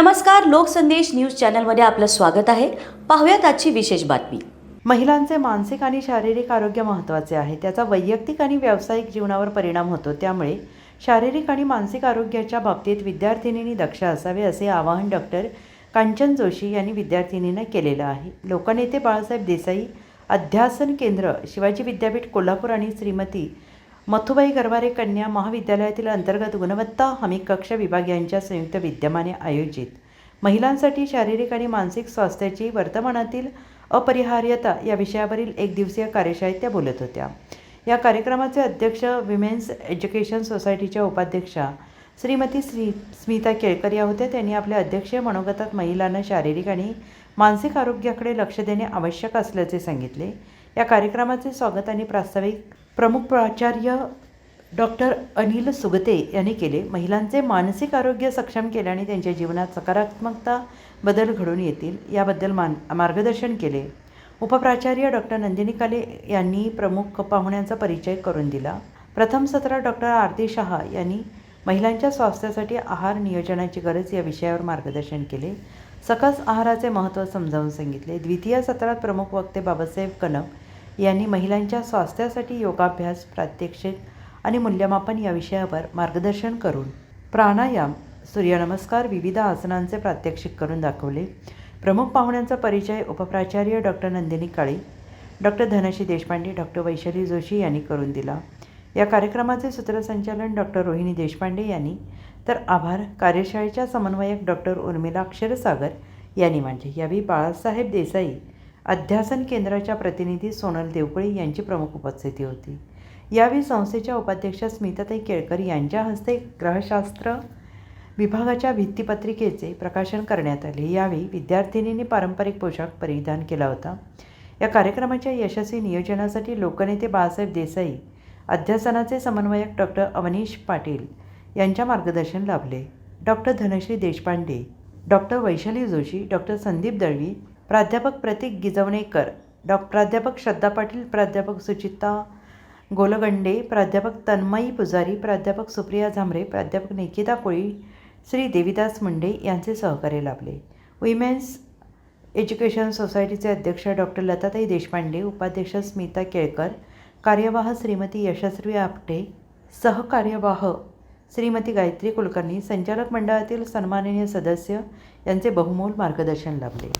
नमस्कार लोकसंदेश न्यूज चॅनलमध्ये आपलं स्वागत आहे. पाहूयात आजची विशेष बातमी. महिलांचे मानसिक आणि शारीरिक आरोग्य महत्त्वाचे आहे. त्याचा वैयक्तिक आणि व्यावसायिक जीवनावर परिणाम होतो. त्यामुळे शारीरिक आणि मानसिक आरोग्याच्या बाबतीत विद्यार्थिनींनी दक्ष असावे असे आवाहन डॉक्टर कांचन जोशी यांनी विद्यार्थिनींना केलेलं आहे. लोकनेते बाळासाहेब देसाई अध्यासन केंद्र शिवाजी विद्यापीठ कोल्हापूर आणि श्रीमती मथुबाई गरवारे कन्या महाविद्यालयातील अंतर्गत गुणवत्ता हमी कक्ष विभाग यांच्या संयुक्त विद्यमाने आयोजित. महिलांसाठी शारीरिक आणि मानसिक स्वास्थ्याची वर्तमानातील अपरिहार्यता या विषयावरील एक दिवसीय कार्यशाळेत त्या बोलत होत्या. या कार्यक्रमाचे अध्यक्ष विमेन्स एज्युकेशन सोसायटीच्या उपाध्यक्षा श्रीमती श्री स्मिता केळकर या होत्या. त्यांनी आपल्या अध्यक्षीय मनोगतात महिलांना शारीरिक आणि मानसिक आरोग्याकडे लक्ष देणे आवश्यक असल्याचे सांगितले. या कार्यक्रमाचे स्वागत आणि प्रास्ताविक प्रमुख प्राचार्य डॉक्टर अनिल सुगते यांनी केले. महिलांचे मानसिक आरोग्य सक्षम केल्याने त्यांच्या जीवनात सकारात्मकता बदल घडून येतील याबद्दल मान मार्गदर्शन केले. उपप्राचार्य डॉक्टर नंदिनी काले यांनी प्रमुख पाहुण्यांचा परिचय करून दिला. प्रथम सत्रात डॉक्टर आरती शहा यांनी महिलांच्या स्वास्थ्यासाठी आहार नियोजनाची गरज या विषयावर मार्गदर्शन केले. सकस आहाराचे महत्त्व समजावून सांगितले. द्वितीय सत्रात प्रमुख वक्ते बाबासाहेब कनप यांनी महिलांच्या स्वास्थ्यासाठी योगाभ्यास प्रात्यक्षिक आणि मूल्यमापन या विषयावर मार्गदर्शन करून प्राणायाम सूर्यनमस्कार विविध आसनांचे प्रात्यक्षिक करून दाखवले. प्रमुख पाहुण्यांचा परिचय उपप्राचार्य doctor Nandini Kale doctor Dhanashree Deshpande doctor Vaishali Joshi यांनी करून दिला. या कार्यक्रमाचे सूत्रसंचालन डॉक्टर रोहिणी देशपांडे यांनी. तर आभार. कार्यशाळेच्या समन्वयक डॉक्टर उर्मिला क्षीरसागर यांनी मानले यावेळी बाळासाहेब देसाई अध्यासन केंद्राच्या प्रतिनिधी सोनल देवकुळे यांची प्रमुख उपस्थिती होती. यावेळी संस्थेच्या उपाध्यक्षा स्मिताताई केळकर यांच्या हस्ते ग्रहशास्त्र विभागाच्या भित्तीपत्रिकेचे प्रकाशन करण्यात आले. यावेळी विद्यार्थिनींनी पारंपरिक पोशाख परिधान केला होता. या कार्यक्रमाच्या यशस्वी नियोजनासाठी लोकनेते बाळासाहेब देसाई अध्यासनाचे समन्वयक डॉक्टर अवनीश पाटील यांच्या मार्गदर्शन लाभले. Doctor Dhanashree Deshpande doctor Vaishali Joshi doctor Sandeep Dalvi प्राध्यापक प्रतीक गिजवणेकर डॉ प्राध्यापक श्रद्धा पाटील प्राध्यापक सुचिता गोलगंडे प्राध्यापक तन्मयी पुजारी प्राध्यापक सुप्रिया झांबरे प्राध्यापक निकिता कोळी श्री देविदास मुंडे यांचे सहकार्य लाभले. विमेन्स एज्युकेशन सोसायटीचे अध्यक्ष डॉक्टर लताताई देशपांडे उपाध्यक्ष स्मिता केळकर कार्यवाह श्रीमती यशस्वी आपटे सहकार्यवाह श्रीमती गायत्री कुलकर्णी संचालक मंडळातील सन्माननीय सदस्य यांचे बहुमोल मार्गदर्शन लाभले.